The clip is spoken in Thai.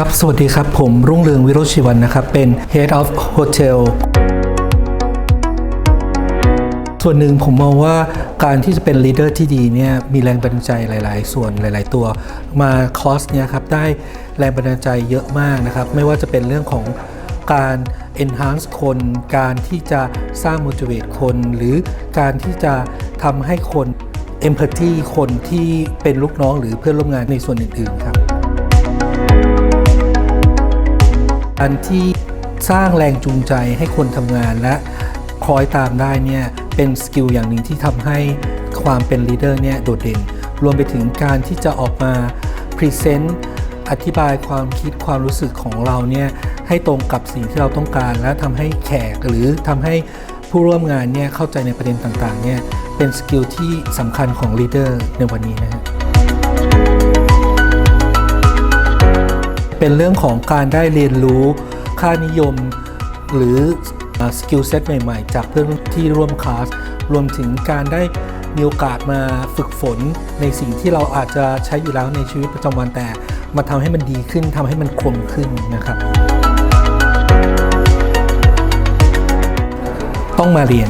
ครับ สวัสดีครับ ผมรุ่งเรืองวิโรชีวันนะครับ เป็น Head of Hotel ส่วนหนึ่งผมมองว่าการที่จะเป็น leader ที่ดีเนี่ยมีแรงบันดาลใจหลาย ๆ ส่วนหลาย ๆ ตัวมาคอร์สเนี่ยครับได้แรงบันดาลใจเยอะมากนะครับ ไม่ว่าจะเป็นเรื่องของการ enhance คน การที่จะสร้าง motivate คน หรือการที่จะทำให้คน empathy คนที่เป็นลูกน้องหรือเพื่อนร่วมงานในส่วนอื่น ๆ ครับ การที่สร้างแรงจูงใจให้คนทำงานและคอยตามได้เนี่ยเป็นสกิลอย่างหนึ่งที่ทำให้ความเป็นลีดเดอร์เนี่ยโดดเด่น รวมไปถึงการที่จะออกมาพรีเซนต์อธิบายความคิดความรู้สึกของเราเนี่ยให้ตรงกับสิ่งที่เราต้องการ และทำให้แขกหรือทำให้ผู้ร่วมงานเนี่ยเข้าใจในประเด็นต่างๆเนี่ยเป็นสกิลที่สำคัญของลีดเดอร์ในวันนี้นะฮะ เป็นเรื่องของการได้เรียนรู้ค่านิยม หรือสกิลเซ็ตใหม่ๆ จากเพื่อนที่ร่วมคลาสรวมถึงการได้มีโอกาสมาฝึกฝนในสิ่งที่เราอาจจะใช้อยู่แล้วในชีวิตประจำวันแต่มาทำให้มันดีขึ้นทำให้มันคมขึ้นนะครับ ต้องมาเรียน